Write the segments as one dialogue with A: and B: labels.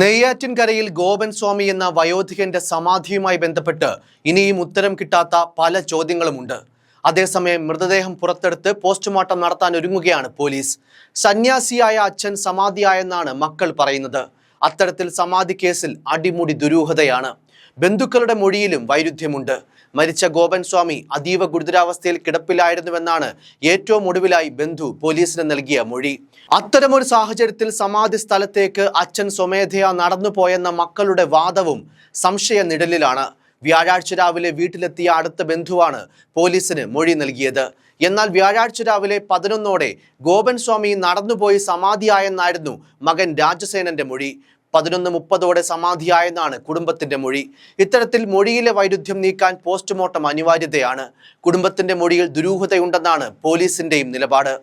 A: നെയ്യാറ്റിൻകരയിൽ ഗോപൻ സ്വാമി എന്ന വയോധികന്റെ സമാധിയുമായി ബന്ധപ്പെട്ട് ഇനിയും ഉത്തരം കിട്ടാത്ത പല ചോദ്യങ്ങളുമുണ്ട്. അതേസമയം മൃതദേഹം പുറത്തെടുത്ത് പോസ്റ്റ്മോർട്ടം നടത്താൻ ഒരുങ്ങുകയാണ് പോലീസ്. സന്യാസിയായ അച്ഛൻ സമാധിയായെന്നാണ് മക്കൾ പറയുന്നത്. അത്തരത്തിൽ സമാധി കേസിൽ അടിമുടി ദുരൂഹതയാണ്. ബന്ധുക്കളുടെ മൊഴിയിലും വൈരുദ്ധ്യമുണ്ട്. മരിച്ച ഗോപൻ സ്വാമി അതീവ ഗുരുതരാവസ്ഥയിൽ കിടപ്പിലായിരുന്നുവെന്നാണ് ഏറ്റവും ഒടുവിലായി ബന്ധു പോലീസിന് നൽകിയ മൊഴി. അത്തരമൊരു സാഹചര്യത്തിൽ സമാധി സ്ഥലത്തേക്ക് അച്ഛൻ സ്വമേധയാ നടന്നുപോയെന്ന മക്കളുടെ വാദവും സംശയ നിഴലിലാണ് വ്യാഴാഴ്ച രാവിലെ വീട്ടിലെത്തിയ അടുത്ത ബന്ധുവാണ് പോലീസിന് മൊഴി നൽകിയത്. എന്നാൽ വ്യാഴാഴ്ച രാവിലെ പതിനൊന്നോടെ ഗോപൻ സ്വാമി നടന്നുപോയി സമാധിയായെന്നായിരുന്നു മകൻ രാജസേനന്റെ മൊഴി. പതിനൊന്ന് മുപ്പതോടെ സമാധിയായെന്നാണ് കുടുംബത്തിന്റെ മൊഴി. ഇത്തരത്തിൽ മൊഴിയിലെ വൈരുദ്ധ്യം നീക്കാൻ പോസ്റ്റ്മോർട്ടം അനിവാര്യതയാണ്. കുടുംബത്തിന്റെ മൊഴിയിൽ ദുരൂഹതയുണ്ടെന്നാണ് പോലീസിന്റെയും നിലപാട്.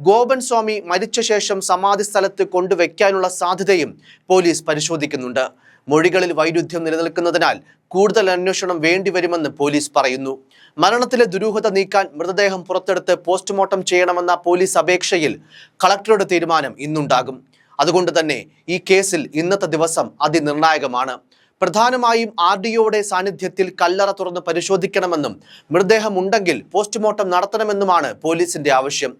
A: ഗോപൻ സ്വാമി മരിച്ച ശേഷം സമാധി സ്ഥലത്ത് കൊണ്ടുവയ്ക്കാനുള്ള സാധ്യതയും പോലീസ് പരിശോധിക്കുന്നുണ്ട്. മൊഴികളിൽ വൈരുദ്ധ്യം നിലനിൽക്കുന്നതിനാൽ കൂടുതൽ അന്വേഷണം വേണ്ടിവരുമെന്ന് പോലീസ് പറയുന്നു. മരണത്തിലെ ദുരൂഹത നീക്കാൻ മൃതദേഹം പുറത്തെടുത്ത് പോസ്റ്റ്മോർട്ടം ചെയ്യണമെന്ന പോലീസ് അപേക്ഷയിൽ കളക്ടറുടെ തീരുമാനം ഇന്നുണ്ടാകും. അതുകൊണ്ട് തന്നെ ഈ കേസിൽ ഇന്നത്തെ ദിവസം അതിനിർണായകമാണ്. പ്രധാനമായും ആർ ഡി ഒയുടെ സാന്നിധ്യത്തിൽ കല്ലറ തുറന്ന് പരിശോധിക്കണമെന്നും മൃതദേഹം ഉണ്ടെങ്കിൽ പോസ്റ്റ്മോർട്ടം നടത്തണമെന്നുമാണ് പോലീസിന്റെ ആവശ്യം.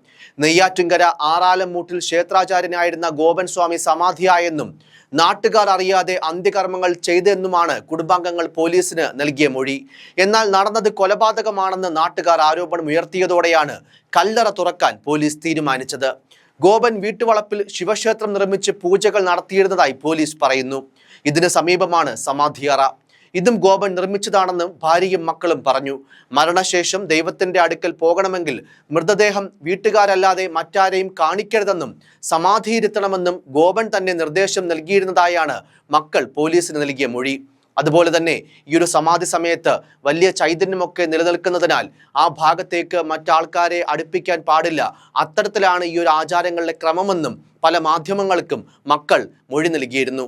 A: നെയ്യാറ്റിങ്കര ആറാലംമൂട്ടിൽ ക്ഷേത്രാചാര്യനായിരുന്ന ഗോപൻ സ്വാമി സമാധിയായെന്നും നാട്ടുകാർ അറിയാതെ അന്ത്യകർമ്മങ്ങൾ ചെയ്തെന്നുമാണ് കുടുംബാംഗങ്ങൾ പോലീസിന് നൽകിയ മൊഴി. എന്നാൽ നടന്നത് കൊലപാതകമാണെന്ന് നാട്ടുകാർ ആരോപണം ഉയർത്തിയതോടെയാണ് കല്ലറ തുറക്കാൻ പോലീസ് തീരുമാനിച്ചത്. ഗോപൻ വീട്ടുവളപ്പിൽ ശിവക്ഷേത്രം നിർമ്മിച്ച് പൂജകൾ നടത്തിയിരുന്നതായി പോലീസ് പറയുന്നു. ഇതിന് സമീപമാണ് സമാധിയറ. ഇതും ഗോപൻ നിർമ്മിച്ചതാണെന്ന് ഭാര്യയും മക്കളും പറഞ്ഞു. മരണശേഷം ദൈവത്തിന്റെ അടുക്കൽ പോകണമെങ്കിൽ മൃതദേഹം വീട്ടുകാരല്ലാതെ മറ്റാരെയും കാണിക്കരുതെന്നും സമാധിയിരുത്തണമെന്നും ഗോപൻ തന്നെ നിർദ്ദേശം നൽകിയിരുന്നതായാണ് മക്കൾ പോലീസിന് നൽകിയ മൊഴി. അതുപോലെ തന്നെ ഈ ഒരു സമാധി സമയത്ത് വലിയ ചൈതന്യമൊക്കെ നിലനിൽക്കുന്നതിനാൽ ആ ഭാഗത്തേക്ക് മറ്റാൾക്കാരെ അടുപ്പിക്കാൻ പാടില്ല. അത്തരത്തിലാണ് ഈ ഒരു ആചാരങ്ങളുടെ ക്രമമെന്നും പല മാധ്യമങ്ങൾക്കും മക്കൾ മൊഴി നൽകിയിരുന്നു.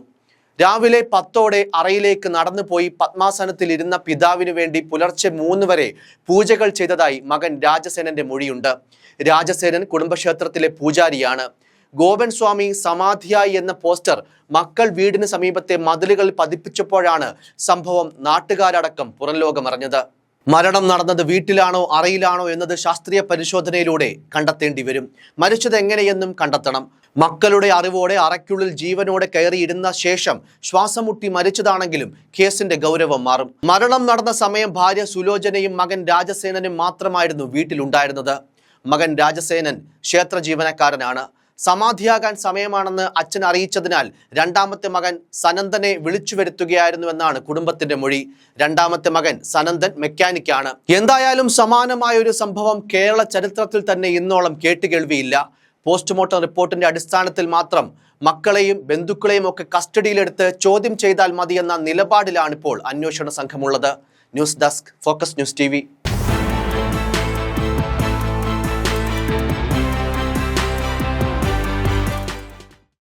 A: രാവിലെ പത്തോടെ അറയിലേക്ക് നടന്നുപോയി പത്മാസനത്തിൽ ഇരുന്ന പിതാവിനു വേണ്ടി പുലർച്ചെ മൂന്ന് വരെ പൂജകൾ ചെയ്തതായി മകൻ രാജസേനന്റെ മൊഴിയുണ്ട്. രാജസേനൻ കുടുംബക്ഷേത്രത്തിലെ പൂജാരിയാണ്. ഗോപൻ സ്വാമി സമാധിയായി എന്ന പോസ്റ്റർ മക്കൾ വീടിന് സമീപത്തെ മതിലുകൾ പതിപ്പിച്ചപ്പോഴാണ് സംഭവം നാട്ടുകാരടക്കം പുറംലോകമറിഞ്ഞത്. മരണം നടന്നത് വീട്ടിലാണോ അറയിലാണോ എന്നത് ശാസ്ത്രീയ പരിശോധനയിലൂടെ കണ്ടെത്തേണ്ടി വരും. മരിച്ചത് എങ്ങനെയെന്നും കണ്ടെത്തണം. മക്കളുടെ അറിവോടെ അറയ്ക്കുള്ളിൽ ജീവനോടെ കയറിയിരുന്ന ശേഷം ശ്വാസം മുട്ടി മരിച്ചതാണെങ്കിലും കേസിന്റെ ഗൗരവം മാറും. മരണം നടന്ന സമയം ഭാര്യ സുലോചനയും മകൻ രാജസേനനും മാത്രമായിരുന്നു വീട്ടിലുണ്ടായിരുന്നത്. മകൻ രാജസേനൻ ക്ഷേത്ര ജീവനക്കാരനാണ് സമാധിയാകാൻ സമയമാണെന്ന് അച്ഛൻ അറിയിച്ചതിനാൽ രണ്ടാമത്തെ മകൻ സനന്ദനെ വിളിച്ചു വരുത്തുകയായിരുന്നുവെന്നാണ് കുടുംബത്തിന്റെ മൊഴി. രണ്ടാമത്തെ മകൻ സനന്ദൻ മെക്കാനിക്കാണ്. എന്തായാലും സമാനമായ ഒരു സംഭവം കേരള ചരിത്രത്തിൽ തന്നെ ഇന്നോളം കേട്ടുകേൾവിയില്ല പോസ്റ്റ്മോർട്ടം റിപ്പോർട്ടിന്റെ അടിസ്ഥാനത്തിൽ മാത്രം മക്കളെയും ബന്ധുക്കളെയും ഒക്കെ കസ്റ്റഡിയിലെടുത്ത് ചോദ്യം ചെയ്താൽ മതിയെന്ന നിലപാടിലാണിപ്പോൾ അന്വേഷണ സംഘമുള്ളത്. News desk focus news T